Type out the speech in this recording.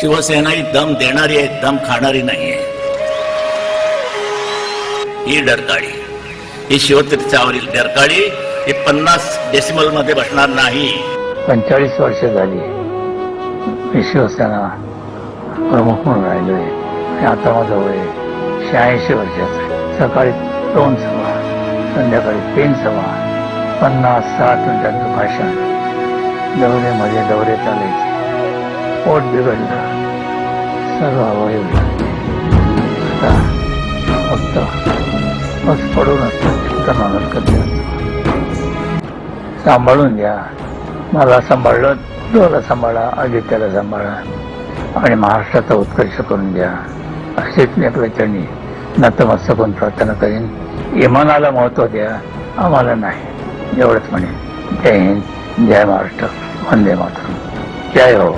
शिवसेना ही दम देणारी आहे दम खाणारी नाहीये. ही डरकाळी ही शिवतीर्थावरील डरकाळी ही पन्नास डेसिमलमध्ये बसणार नाही. पंचेचाळीस वर्ष झाली मी शिवसेना प्रमुख म्हणून राहिलोय. आता माझं वय शहाऐंशी वर्षाचं सकाळी दोन सभा संध्याकाळी तीन सभा पन्नास साठ मिनिटांचं भाषण. मध्ये दौरे चालायचे. पोट बिघडलं सर्व अवयव आता फक्त बस पडूनच माणूस कधी सांभाळून घ्या। मला सांभाळलं तुला सांभाळा आदित्याला सांभाळा आणि महाराष्ट्राचा उत्कर्ष करून द्या अशीच मी प्रचंडी नतमस्तक होऊन प्रार्थना करीन। इमानाला महत्त्व द्या आम्हाला नाही। एवढंच म्हणेन जय हिंद जय महाराष्ट्र वंदे मातरम। जय हो।